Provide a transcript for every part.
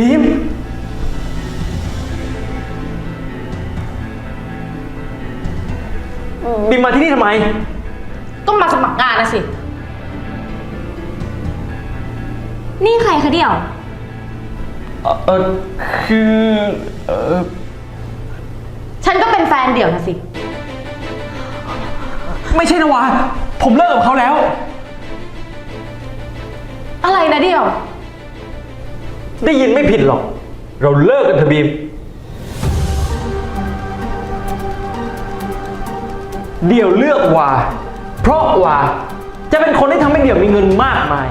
บีม บีมมาที่นี่ทำไม ก็มาสมัครงานนะสิ นี่ใครคะเดี่ยวเอ่อเออคือ เออฉันก็เป็นแฟนเดี่ยวนะสิ ไม่ใช่นะวะ ผมเลิกกับเขาแล้ว อะไรนะเดี่ยว ได้ยินไม่ผิดหรอก เราเลิกกันเถอะบีม เดี่ยวเลือกว่า เพราะว่าจะเป็นคนที่ทำให้เดี่ยวมีเงินมากมาย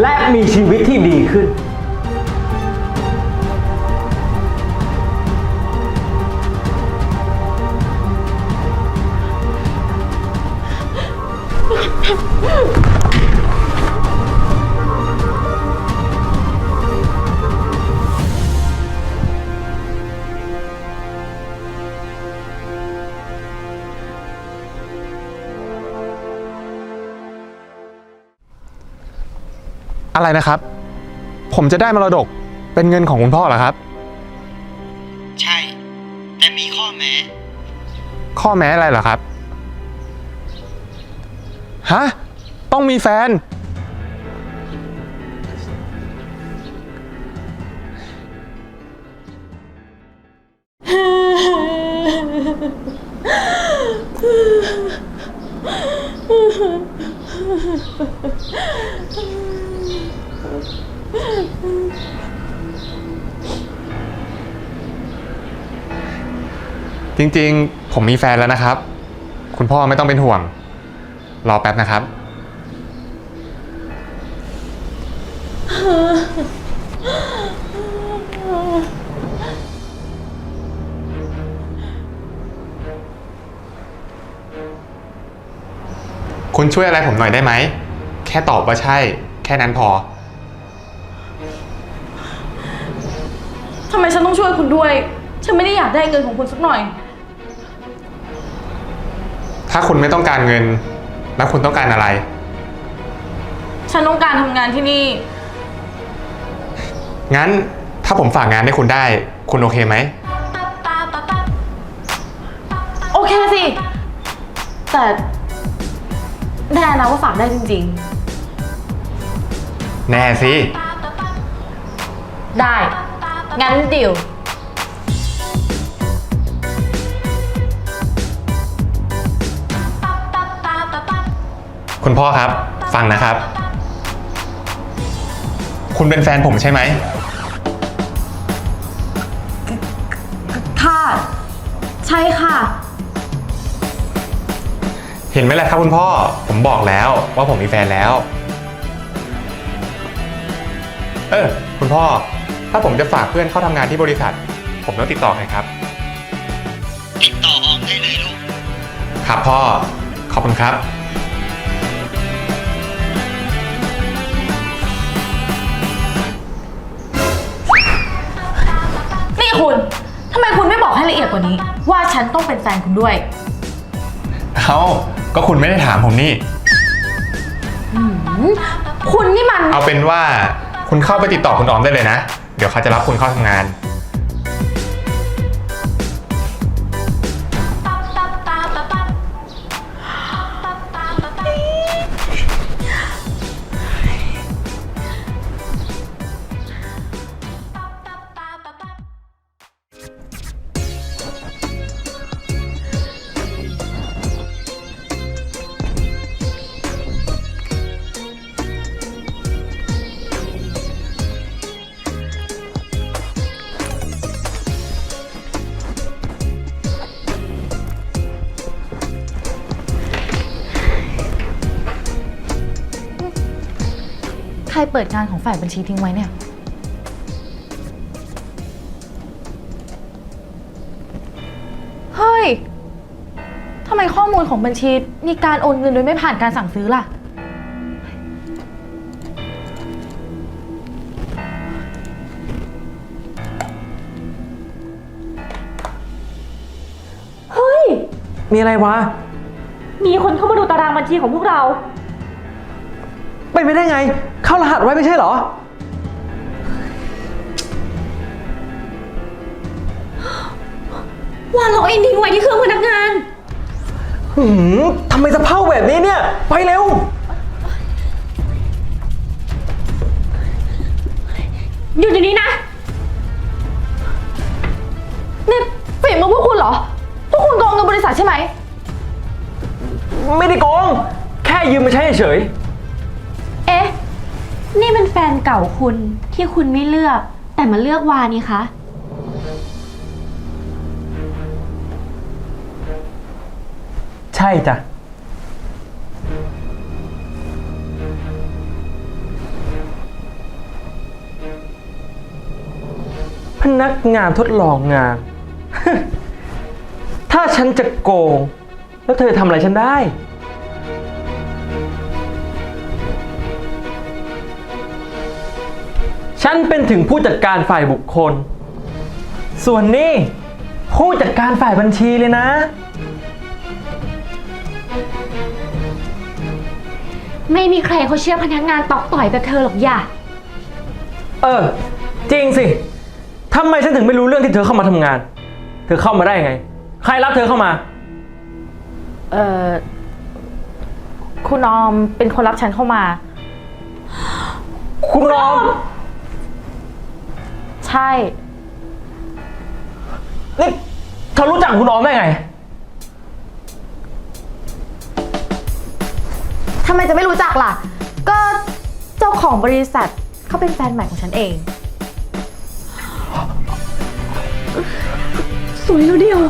และมีชีวิตที่ดีขึ้น อะไรนะครับ ผมจะได้มรดกเป็นเงินของคุณพ่อเหรอครับ ใช่ แต่มีข้อแม้ ข้อแม้อะไรเหรอครับ ฮะ ต้องมีแฟน จริงๆ ผมมีแฟนแล้วนะครับ คุณพ่อไม่ต้องเป็นห่วง รอแป๊บนะครับ คุณช่วยอะไรผมหน่อยได้ไหม แค่ตอบว่าใช่ แค่นั้นพอ ต้องช่วยคุณด้วย ฉันไม่ได้อยากได้เงินของคุณสักหน่อย ถ้าคุณไม่ต้องการเงิน แล้วคุณต้องการอะไร ฉันต้องการทำงานที่นี่ งั้นถ้าผมฝากงานให้คุณได้ คุณโอเคไหม โอเคสิ แต่แน่นะว่าฝากได้จริง แน่สิ ๆ ได้ งั้นเดี๋ยวคุณพ่อครับ ฟังนะครับ คุณเป็นแฟนผมใช่ไหม ค่ะ ใช่ค่ะ เห็นไหมล่ะครับคุณพ่อ ผมบอกแล้วว่าผมมีแฟนแล้ว เออ คุณพ่อ ถ้าผมจะฝากเพื่อนเข้าทำงานที่บริษัท ผมต้องติดต่อใครครับ ติดต่อออมได้เลยลูก ครับพ่อ ขอบคุณครับ นี่คุณทำไมคุณไม่บอกให้ละเอียดกว่านี้ ว่าฉันต้องเป็นแฟนคุณด้วย เอ้าก็คุณไม่ได้ถามผมนี่ หืมคุณนี่มัน เอาเป็นว่าคุณเข้าไปติดต่อคุณออมได้เลยนะเดี๋ยวเขาจะรับคุณเข้าทำงาน รเปิดงานของฝ่ายบัญชีทิ้งไว้เนี่ย เฮ้ย ทำไมข้อมูลของบัญชีมีการโอนเงินโดยไม่ผ่านการสั่งซื้อล่ะ เฮ้ย มีอะไรวะ มีคนเข้ามาดูตารางบัญชีของพวกเราเป็นไปได้ไง เข้ารหัสไว้ไม่ใช่เหรอว่าเราเองทิ้งไว้ที่เครื่องพนักงาน หืมทำไมสะเพร่าแบบนี้เนี่ย ไปเร็ว หยุดเดี๋ยวนี้นะนี่ฝีมือพวกคุณเหรอ พวกคุณโกงเงินบริษัทใช่ไหม ไม่ได้โกง แค่ยืมมาใช้เฉยเคุณที่คุณไม่เลือก แต่มาเลือกวานี่คะ ใช่จ้ะ พนักงานทดลองงาน ถ้าฉันจะโกง แล้วเธอทำอะไรฉันได้ ฉันเป็นถึงผู้จัดการฝ่ายบุคคล ส่วนนี่ผู้จัดการฝ่ายบัญชีเลยนะ ไม่มีใครเขาเชื่อพนักงานตอกต่อยแบบเธอหรอกอย่าเออ จริงสิทำไมฉันถึงไม่รู้เรื่องที่เธอเข้ามาทำงาน เธอเข้ามาได้ไง ใครรับเธอเข้ามา เอ่อ คุณออมเป็นคนรับฉันเข้ามา คุณน้อง ใช่ นี่เธอรู้จักคุณน้องได้ไง ทำไมจะไม่รู้จักล่ะ ก็เจ้าของบริษัทเขาเป็นแฟนใหม่ของฉันเอง สวยแล้วเดียว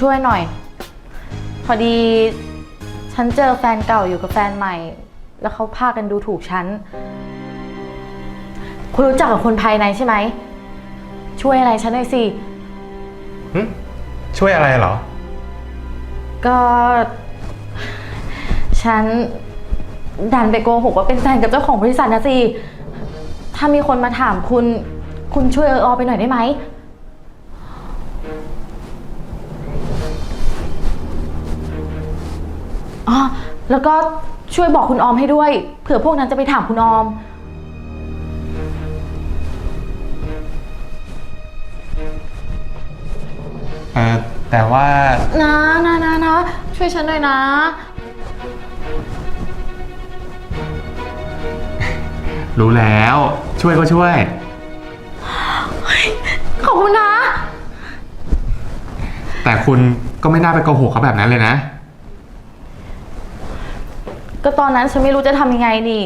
ช่วยหน่อย พอดี ฉันเจอแฟนเก่าอยู่กับแฟนใหม่ แล้วเขาพากันดูถูกฉัน คุณรู้จักกับคนภายในใช่ไหม ช่วยอะไรฉันหน่อยสิ หึช่วยอะไรเหรอ ก็ ฉันดันไปโกหกว่าเป็นแฟนกับเจ้าของบริษัทนะสิ ถ้ามีคนมาถามคุณ คุณช่วยเอออไปหน่อยได้ไหม แล้วก็ช่วยบอกคุณออมให้ด้วย เผื่อพวกนั้นจะไปถามคุณออม เออแต่ว่านะนะนะนะช่วยฉันหน่อยนะ รู้แล้ว ช่วยก็ช่วย ขอบคุณนะ แต่คุณก็ไม่น่าไปโกหกเขาแบบนั้นเลยนะ ก็ตอนนั้นฉันไม่รู้จะทำยังไงนี่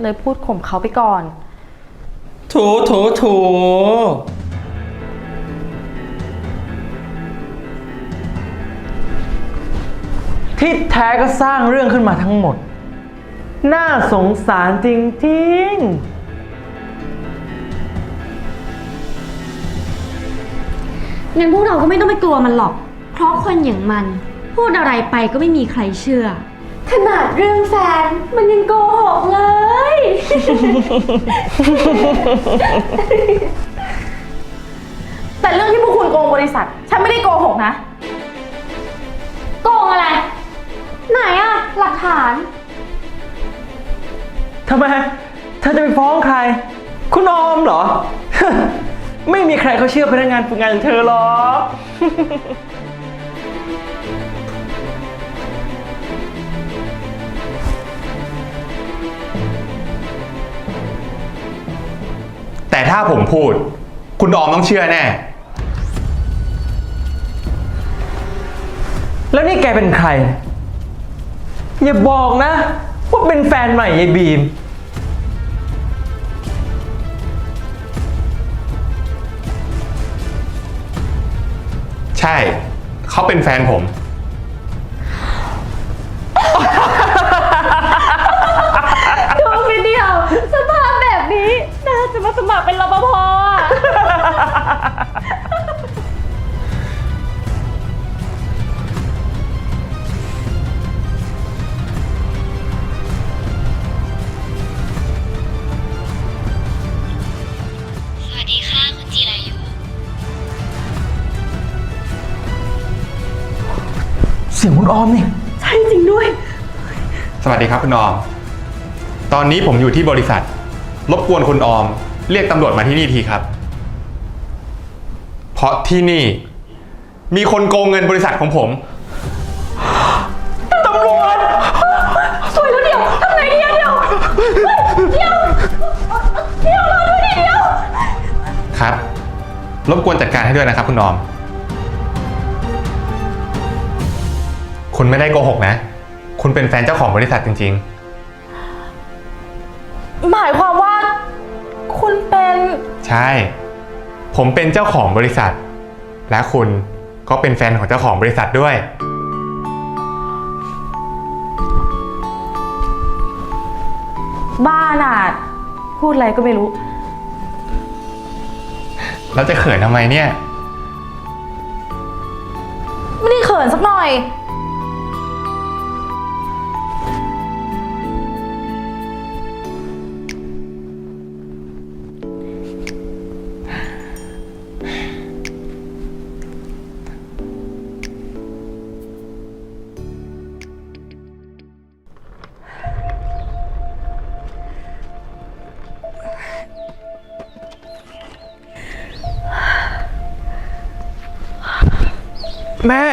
เลยพูดข่มเขาไปก่อน โถโถโถที่แท้ก็สร้างเรื่องขึ้นมาทั้งหมด น่าสงสารจริงงั้นพวกเราก็ไม่ต้องไปกลัวมันหรอก เพราะคนอย่างมัน พูดอะไรไปก็ไม่มีใครเชื่อ ขนาดเรื่องแฟนมันยังโกหกเลย แต่เรื่องที่พวกคุณโกงบริษัท ฉันไม่ได้โกหกนะ โกงอะไร ไหนอะหลักฐานๆทำไมเธอจะไปฟ้องใคร คุณออมเหรอ ไม่มีใครเขาเชื่อพนักงานฝึกงานอย่างเธอหรอก แต่ถ้าผมพูด คุณดอมต้องเชื่อแน่ แล้วนี่แกเป็นใคร อย่าบอกนะ ว่าเป็นแฟนใหม่ยายบีม ใช่ เขาเป็นแฟนผม น่าจะมาสมัครเป็นรปภอะสวัสดีค่ะ คุณจีรายุ เสียงคุณออมนี่ ใช่จริงด้วย สวัสดีครับคุณออม ตอนนี้ผมอยู่ที่บริษัท รบกวนคุณออม เรียกตำรวจมาที่นี่ทีครับ เพราะที่นี่ มีคนโกงเงินบริษัทของผมสวยแล้วเดี๋ยวทำไงดีอะเดี๋ยวเฮ้ยเดี๋ยวเดี๋ยวรอด้วยดิเดี๋ยวครับ รบกวนจัดการให้ด้วยนะครับ คุณออม คุณไม่ได้โกหกนะ คุณเป็นแฟนเจ้าของบริษัทจริงห ใช่ ผมเป็นเจ้าของบริษัท และคุณก็เป็นแฟนของเจ้าของบริษัทด้วย บ้าน่ะพูดอะไรก็ไม่รู้ แล้วจะเขินทำไมเนี่ย ไม่ได้เขินสักหน่อย แม่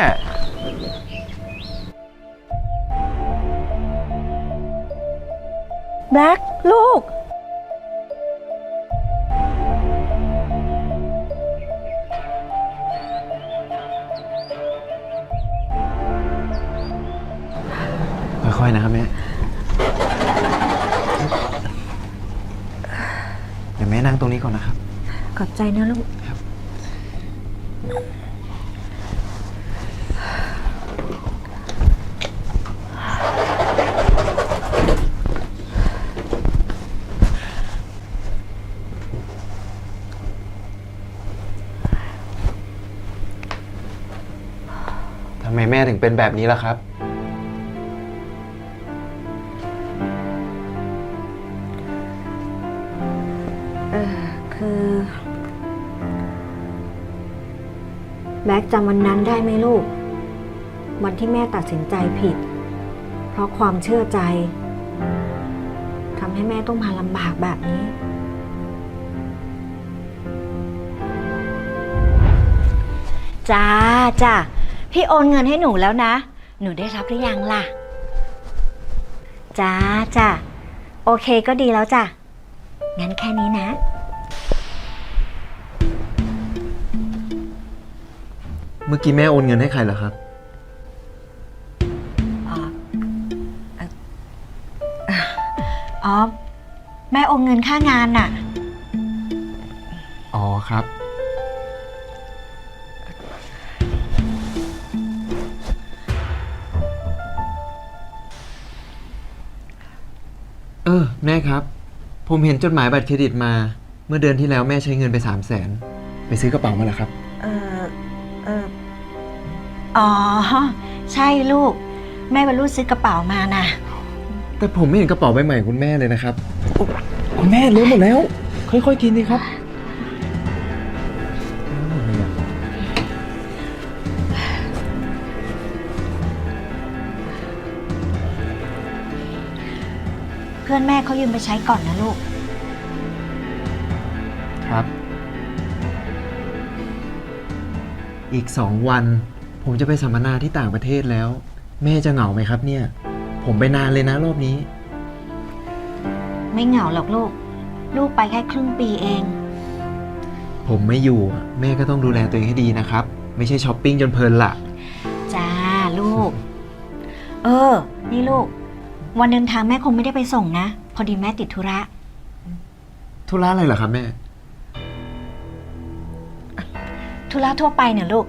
แบ็คลูก ค่อยๆนะครับแม่ เดี๋ยวแม่นั่งตรงนี้ก่อนนะครับ ขอบใจนะลูก ทำไมแม่ถึ งเป็นแบบนี้ล่ะครับ เออคือแบ็คจำวันนั้นได้ไหมลูก วันที่แม่ตัดสินใจผิด เพราะความเชื่อใจทำให้แม่ต้องมาลำบากแบบนี้ จ้าจ้า พี่โอนเงินให้หนูแล้วนะ หนูได้รับหรือยังล่ะ จ้าจ้าโอเคก็ดีแล้วจ้ะ งั้นแค่นี้นะ เมื่อกี้แม่โอนเงินให้ใครเหรอครับ อ๋อ แม่โอนเงินค่างานน่ะ อ๋อครับ ออแม่ครับ ผมเห็นจดหมายบัตรเครดิตมา เมื่อเดือนที่แล้วแม่ใช้เงินไปสามแสนไปซื้อกระเป๋ามาแล้วครับ เออเอออ๋อ ใช่ลูก แม่บรรลุซื้อกระเป๋ามานะแต่ผมไม่เห็นกระเป๋าใบใหม่ของคุณแม่เลยนะครับ คุณแม่รู้หมดแล้ว ค่อยๆกินดีครับ พื่อนแม่เขายืมไปใช้ก่อนนะลูก ครับ อีกสองวัน ผมจะไปสัมมนาที่ต่างประเทศแล้ว แม่จะเหงาไหมครับเนี่ย ผมไปนานเลยนะรอบนี้ ไม่เหงาหรอกลูก ลูกไปแค่ครึ่งปีเอง ผมไม่อยู่อะแม่ก็ต้องดูแลตัวเองให้ดีนะครับ ไม่ใช่ช้อปปิ้งจนเพลินละจ้าลูก เออ นี่ลูก วันเดินทางแม่คงไม่ได้ไปส่งนะ พอดีแม่ติดธุระ ธุระอะไรเหรอครับแม่ ธุระทั่วไปเนี่ยลูก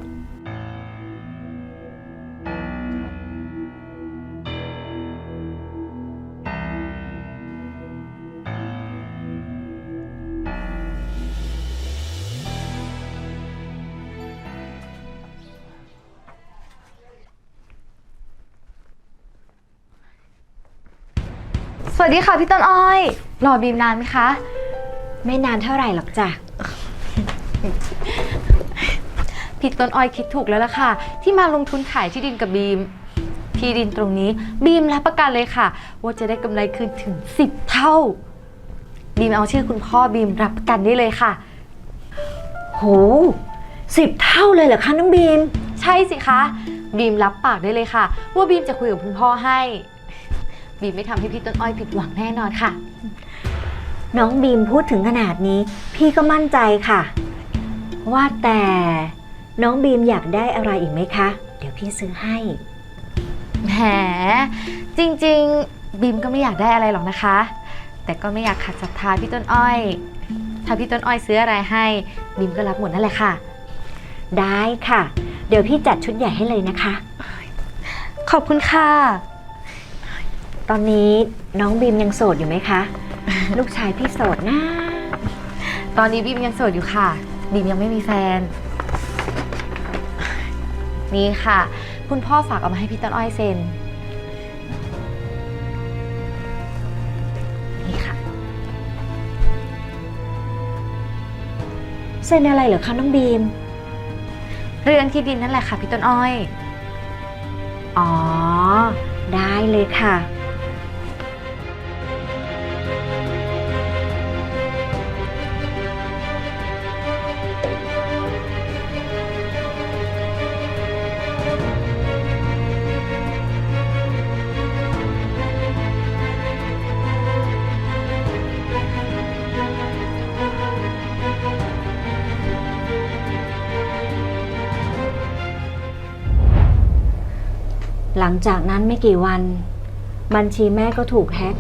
วัสดีค่ะพี่ต้นอ้อย รอบีมนานไหมคะ ไม่นานเท่าไหร่หรอกจ้ะ พี่ต้นอ้อยคิดถูกแล้วล่ะค่ะ ที่มาลงทุนขายที่ดินกับบีม ที่ดินตรงนี้บีมรับประกันเลยค่ะ ว่าจะได้กำไรคืนถึง 10 เท่า บีมเอาชื่อคุณพ่อบีมรับประกันได้เลยค่ะ โหสิบเท่าเลยเหรอคะน้องบีม ใช่สิคะ บีมรับปากได้เลยค่ะ ว่าบีมจะคุยกับคุณพ่อให้ บีมไม่ทำให้พี่ต้นอ้อยผิดหวังแน่นอนค่ะ น้องบีมพูดถึงขนาดนี้ พี่ก็มั่นใจค่ะ ว่าแต่น้องบีมอยากได้อะไรอีกไหมคะ เดี๋ยวพี่ซื้อให้ แหม จริงๆ บีมก็ไม่อยากได้อะไรหรอกนะคะ แต่ก็ไม่อยากขัดศรัทธาพี่ต้นอ้อย ถ้าพี่ต้นอ้อยซื้ออะไรให้ บีมก็รับหมดนั่นแหละค่ะ ได้ค่ะ เดี๋ยวพี่จัดชุดใหญ่ให้เลยนะคะ ขอบคุณค่ะ ตอนนี้น้องบีมยังโสดอยู่ไหมคะ ลูกชายพี่โสดนะ ตอนนี้บีมยังโสดอยู่ค่ะ บีมยังไม่มีแฟน นี่ค่ะ คุณพ่อฝากเอามาให้พี่ต้นอ้อยเซ็น นี่ค่ะ เซ็นอะไรเหรอคะน้องบีม เรื่องที่ดินนั่นแหละค่ะพี่ต้นอ้อย อ๋อ ได้เลยค่ะ หลังจากนั้นไม่กี่วัน บัญชีแม่ก็ถูกแฮ็ก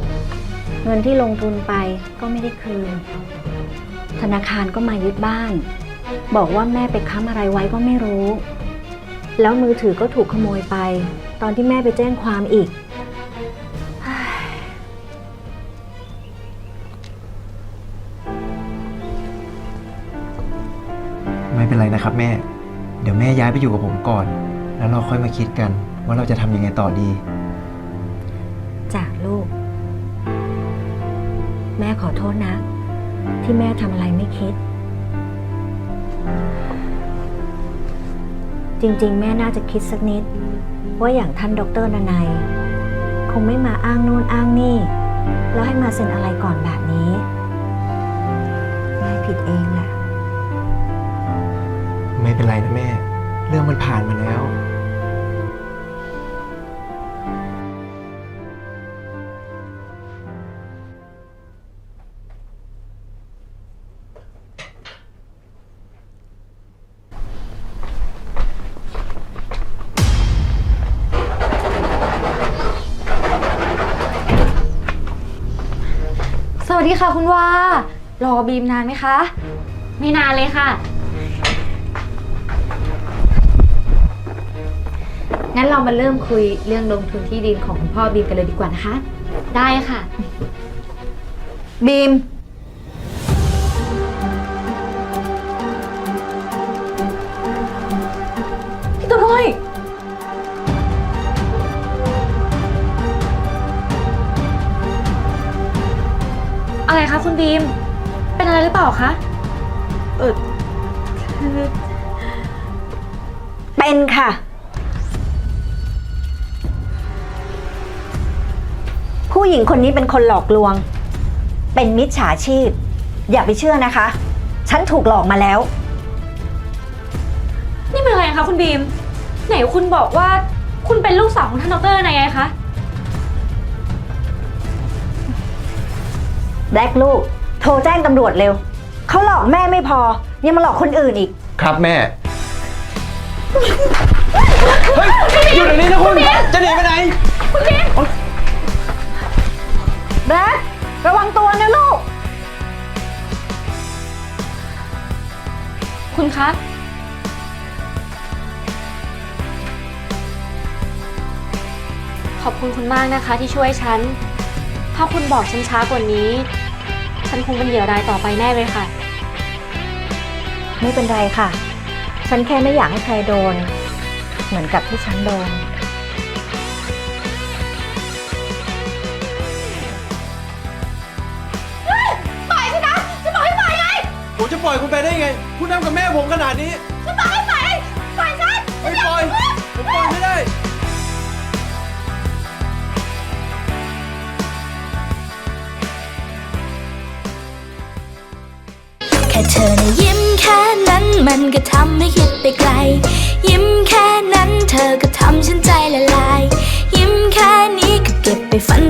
เงินที่ลงทุนไปก็ไม่ได้คืน ธนาคารก็มายึดบ้าน บอกว่าแม่ไปค้ำอะไรไว้ก็ไม่รู้ แล้วมือถือก็ถูกขโมยไป ตอนที่แม่ไปแจ้งความอีก ไม่เป็นไรนะครับแม่ เดี๋ยวแม่ย้ายไปอยู่กับผมก่อน แล้วเราค่อยมาคิดกัน ว่าเราจะทำยังไงต่อดี จากลูก แม่ขอโทษนะ ที่แม่ทำอะไรไม่คิด จริงๆ แม่น่าจะคิดสักนิด ว่าอย่างท่านดรนนัย คงไม่มาอ้างโน่นอ้างนี่ แล้วให้มาเซ็นอะไรก่อนแบบนี้ แม่ผิดเองแหละ ไม่เป็นไรนะแม่ เรื่องมันผ่านมาแล้ว บีมนานไหมคะ ไม่นานเลยค่ะ งั้นเรามาเริ่มคุยเรื่องลงทุนที่ดินของคุณพ่อบีมกันเลยดีกว่านะคะ ได้ค่ะ บีม พี่ต้นอ้อย อะไรคะคุณบีมเป็น อะไรหรือเปล่าคะ เออคือ เป็นค่ะ ผู้หญิงคนนี้เป็นคนหลอกลวง เป็นมิจฉาชีพ อย่าไปเชื่อนะคะ ฉันถูกหลอกมาแล้ว นี่เป็นอะไรคะคุณบีม ไหนคุณบอกว่าคุณเป็นลูกสาวของท่านดรนายไงคะ แบล็กลูก โทรแจ้งตำรวจเร็ว เขาหลอกแม่ไม่พอ ยังมาหลอกคนอื่นอีก ครับแม่ เฮ้ยอยู่เดี๋ยวนี้นะคุณ จะหนีไปไหน แบล็กระวังตัวนะลูก คุณคะ ขอบคุณคุณมากนะคะที่ช่วยฉัน ถ้าคุณบอกฉันช้ากว่านี้ ฉันคงเป็นเหยื่อรายต่อไปแน่เลยค่ะ ไม่เป็นไรค่ะ ฉันแค่ไม่อยากให้ใครโดน เหมือนกับที่ฉันโดน ปล่อยสินะจะปล่อยให้ปล่อยไงผมจะปล่อยคุณไปได้ไง คุณทำกับแม่ผมขนาดนี้ จะปล่อยให้ปล่อยปล่อยฉัน ไม่ปล่อย ผมปล่อยไม่ได้ มันก็ทำให้คิดไปไกล ยิ้มแค่นั้นเธอก็ทำฉันใจละลาย ยิ้มแค่นี้ก็เก็บไปฝัน